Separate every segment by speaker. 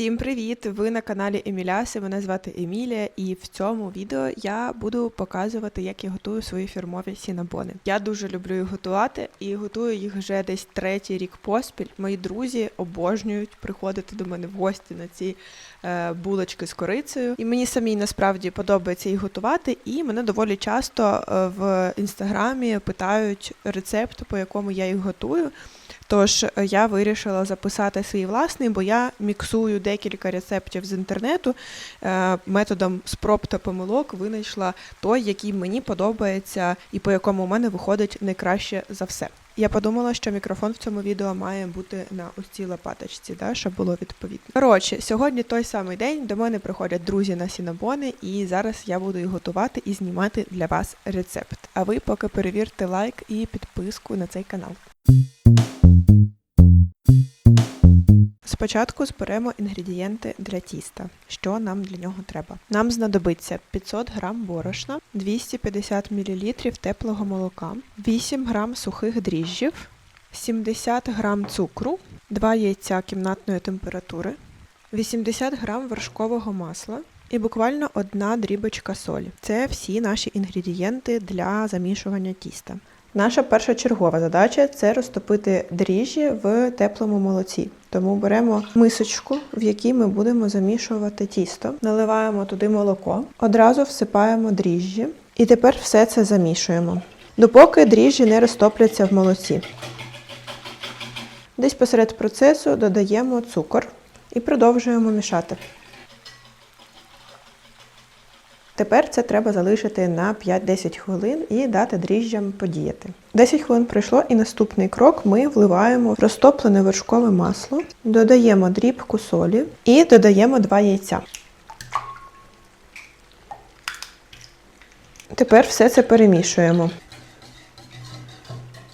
Speaker 1: Всім привіт! Ви на каналі Еміляси. Мене звати Емілія, і в цьому відео я буду показувати, як я готую свої фірмові сінабони. Я дуже люблю їх готувати і готую їх вже десь третій рік поспіль. Мої друзі обожнюють приходити до мене в гості на ці е, булочки з корицею. І мені самій насправді подобається їх готувати. І мене доволі часто е, в інстаграмі питають рецепт, по якому я їх готую. Тож е, я вирішила записати свій власний, бо я міксую декілька рецептів з інтернету. Е, Методом спроб та помилок винайшла той, який мені подобається і по якому у мене виходить найкраще за все. Я подумала, що мікрофон в цьому відео має бути на ось лопаточці, да, щоб було відповідно. Коротше, сьогодні той самий день до мене приходять друзі на сінабони, і зараз я буду їх готувати і знімати для вас рецепт. А ви поки перевірте лайк і підписку на цей канал. Спочатку зберемо інгредієнти для тіста. Що нам для нього треба? Нам знадобиться 500 г борошна, 250 мл теплого молока, 8 г сухих дріжджів, 70 г цукру, 2 яйця кімнатної температури, 80 г вершкового масла і буквально одна дрібочка солі. Це всі наші інгредієнти для замішування тіста. Наша першочергова задача це розтопити дріжджі в теплому молоці. Тому беремо мисочку, в якій ми будемо замішувати тісто, наливаємо туди молоко, одразу всипаємо дріжджі і тепер все це замішуємо, допоки дріжджі не розтопляться в молоці. Десь посеред процесу додаємо цукор і продовжуємо мішати. Тепер це треба залишити на 5-10 хвилин і дати дріжджам подіяти. 10 хвилин пройшло, і наступний крок ми вливаємо розтоплене вершкове масло, додаємо дрібку солі і додаємо 2 яйця. Тепер все це перемішуємо.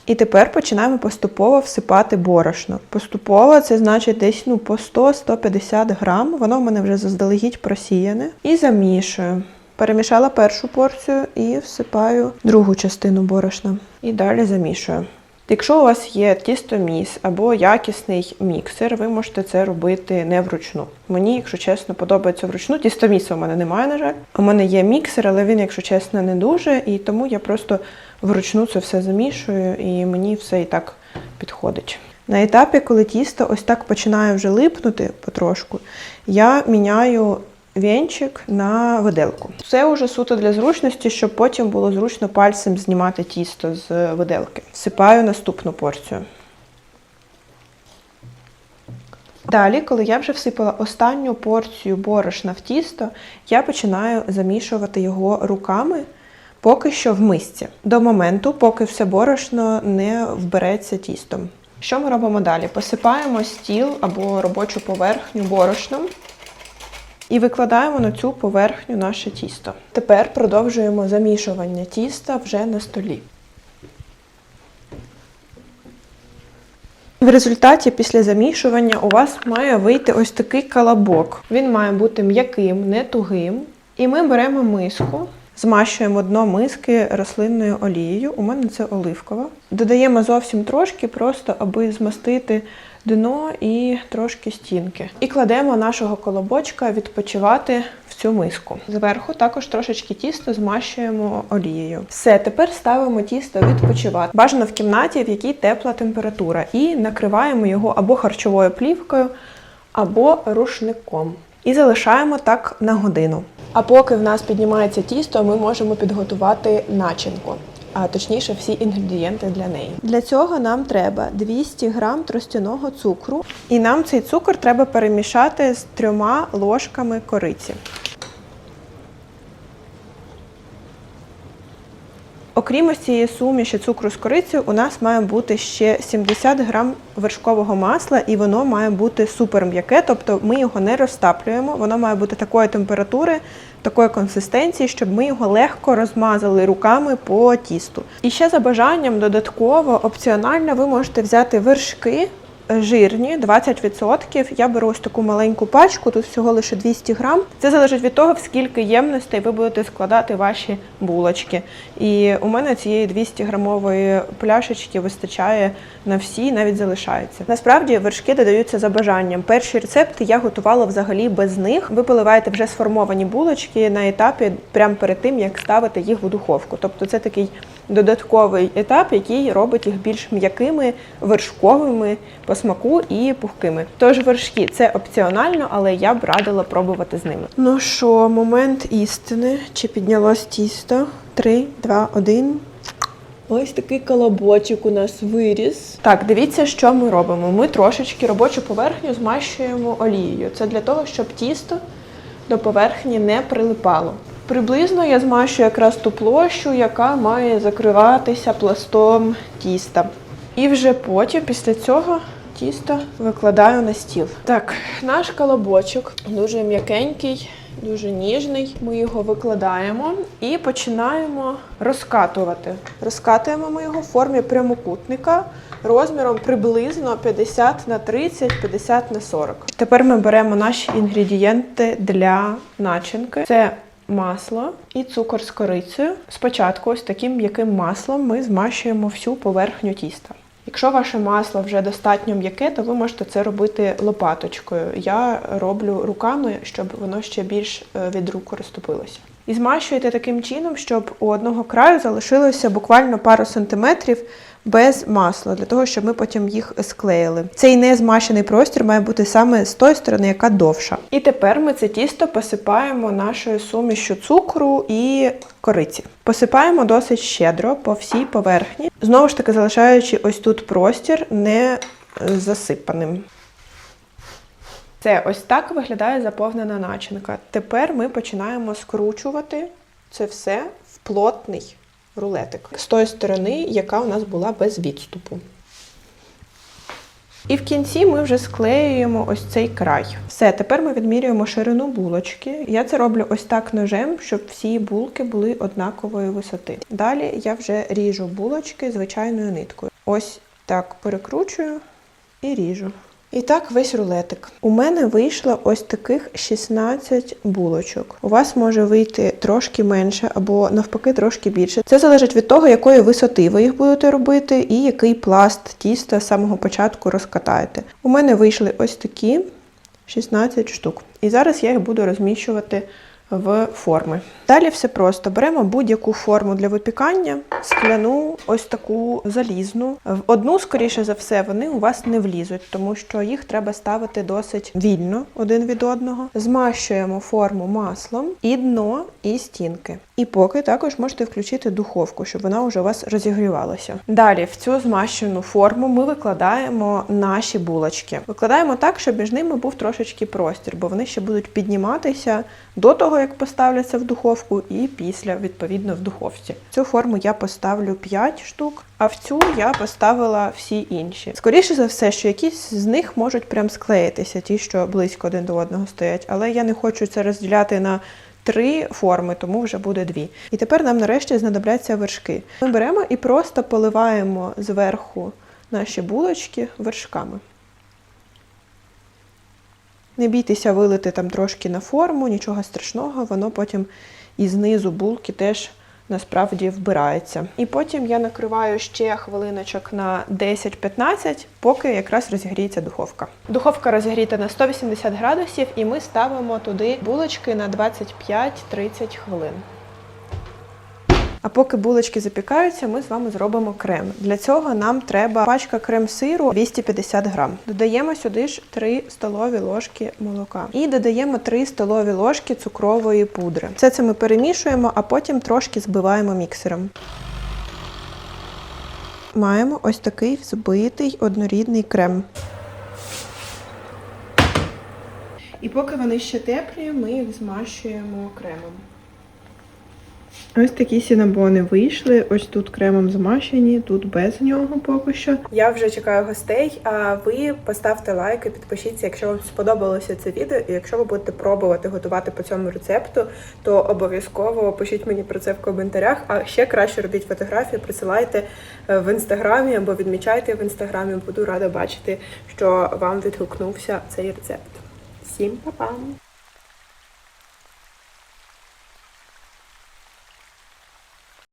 Speaker 1: І тепер починаємо поступово всипати борошно. Поступово це значить десь ну, по 100-150 грам. Воно в мене вже заздалегідь просіяне. І замішую. Перемішала першу порцію і всипаю другу частину борошна. І далі замішую. Якщо у вас є тістоміс або якісний міксер, ви можете це робити не вручну. Мені, якщо чесно, подобається вручну. Тістоміса у мене немає, на жаль. У мене є міксер, але він, якщо чесно, не дуже. І тому я просто вручну це все замішую, і мені все і так підходить. На етапі, коли тісто ось так починає вже липнути потрошку, я міняю вінчик на виделку. Це вже суто для зручності, щоб потім було зручно пальцем знімати тісто з виделки. Всипаю наступну порцію. Далі, коли я вже всипала останню порцію борошна в тісто, я починаю замішувати його руками поки що в мисці. До моменту, поки все борошно не вбереться тістом. Що ми робимо далі? Посипаємо стіл або робочу поверхню борошном і викладаємо на цю поверхню наше тісто. Тепер продовжуємо замішування тіста вже на столі. В результаті після замішування у вас має вийти ось такий колобок. Він має бути м'яким, не тугим. І ми беремо миску, змащуємо дно миски рослинною олією. У мене це оливкова. Додаємо зовсім трошки, просто аби змастити дно і трошки стінки. І кладемо нашого колобочка відпочивати в цю миску. Зверху також трошечки тісто змащуємо олією. Все, тепер ставимо тісто відпочивати. Бажано в кімнаті, в якій тепла температура, і накриваємо його або харчовою плівкою, або рушником. І залишаємо так на годину. А поки в нас піднімається тісто, ми можемо підготувати начинку а точніше всі інгредієнти для неї. Для цього нам треба 200 грам тростяного цукру, і нам цей цукор треба перемішати з трьома ложками кориці. Окрім ось цієї суміші цукру з корицею, у нас має бути ще 70 грам вершкового масла, і воно має бути супер м'яке, тобто ми його не розтаплюємо, воно має бути такої температури, такої консистенції, щоб ми його легко розмазали руками по тісту. І ще за бажанням додатково, опціонально, ви можете взяти вершки жирні, 20%. Я беру ось таку маленьку пачку, тут всього лише 200 грам. Це залежить від того, в скільки ємностей ви будете складати ваші булочки. І у мене цієї 200 грамової пляшечки вистачає на всі, навіть залишається. Насправді вершки додаються за бажанням. Перші рецепти я готувала взагалі без них. Ви поливаєте вже сформовані булочки на етапі прямо перед тим, як ставити їх в духовку. Тобто це такий додатковий етап, який робить їх більш м'якими, вершковими смаку і пухкими. Тож вершки це опціонально, але я б радила пробувати з ними. Ну що, момент істини. Чи піднялось тісто? Три, два, один. Ось такий колобочок у нас виріс. Так, дивіться, що ми робимо. Ми трошечки робочу поверхню змащуємо олією. Це для того, щоб тісто до поверхні не прилипало. Приблизно я змащую якраз ту площу, яка має закриватися пластом тіста. І вже потім, після цього, тісто викладаю на стіл. Так, наш колобочок дуже м'якенький, дуже ніжний. Ми його викладаємо і починаємо розкатувати. Розкатуємо ми його в формі прямокутника розміром приблизно 50 на 30, 50 на 40. Тепер ми беремо наші інгредієнти для начинки. Це масло і цукор з корицею. Спочатку ось таким м'яким маслом ми змащуємо всю поверхню тіста. Якщо ваше масло вже достатньо м'яке, то ви можете це робити лопаточкою. Я роблю руками, щоб воно ще більш е, від рук розтопилося. І змащуєте таким чином, щоб у одного краю залишилося буквально пару сантиметрів без масла, для того, щоб ми потім їх склеїли. Цей незмащений простір має бути саме з тої сторони, яка довша. І тепер ми це тісто посипаємо нашою сумішю цукру і кориці. Посипаємо досить щедро по всій поверхні, знову ж таки залишаючи ось тут простір не засипаним. Це ось так виглядає заповнена начинка. Тепер ми починаємо скручувати це все в плотний рулетик з тої сторони, яка у нас була без відступу. І в кінці ми вже склеюємо ось цей край. Все, тепер ми відмірюємо ширину булочки. Я це роблю ось так ножем, щоб всі булки були однакової висоти. Далі я вже ріжу булочки звичайною ниткою. Ось так перекручую і ріжу. І так весь рулетик. У мене вийшло ось таких 16 булочок. У вас може вийти трошки менше або навпаки трошки більше. Це залежить від того, якої висоти ви їх будете робити, і який пласт тіста з самого початку розкатаєте. У мене вийшли ось такі 16 штук. І зараз я їх буду розміщувати в форми. Далі все просто. Беремо будь-яку форму для випікання, скляну, ось таку залізну. В одну, скоріше за все, вони у вас не влізуть, тому що їх треба ставити досить вільно один від одного. Змащуємо форму маслом і дно, і стінки. І поки також можете включити духовку, щоб вона вже у вас розігрівалася. Далі в цю змащену форму ми викладаємо наші булочки. Викладаємо так, щоб між ними був трошечки простір, бо вони ще будуть підніматися до того, як поставляться в духовку, і після, відповідно, в духовці. Цю форму я поставлю 5 штук, а в цю я поставила всі інші. Скоріше за все, що якісь з них можуть прям склеїтися, ті, що близько один до одного стоять, але я не хочу це розділяти на. Три форми, тому вже буде дві. І тепер нам нарешті знадобляться вершки. Ми беремо і просто поливаємо зверху наші булочки вершками. Не бійтеся вилити там трошки на форму, нічого страшного, воно потім і знизу булки теж насправді вбирається. І потім я накриваю ще хвилиночок на 10-15, поки якраз розігріється духовка. Духовка розігріта на 180 градусів, і ми ставимо туди булочки на 25-30 хвилин. А поки булочки запікаються, ми з вами зробимо крем. Для цього нам треба пачка крем-сиру 250 грам. Додаємо сюди ж 3 столові ложки молока. І додаємо 3 столові ложки цукрової пудри. Все це ми перемішуємо, а потім трошки збиваємо міксером. Маємо ось такий взбитий однорідний крем. І поки вони ще теплі, ми їх змащуємо кремом. Ось такі сінабони вийшли. Ось тут кремом змащені, тут без нього поки що. Я вже чекаю гостей. А ви поставте лайк і підпишіться, якщо вам сподобалося це відео. І якщо ви будете пробувати готувати по цьому рецепту, то обов'язково пишіть мені про це в коментарях. А ще краще робіть фотографії, присилайте е, в інстаграмі або відмічайте в інстаграмі. Буду рада бачити, що вам відгукнувся цей рецепт. Всім па-па!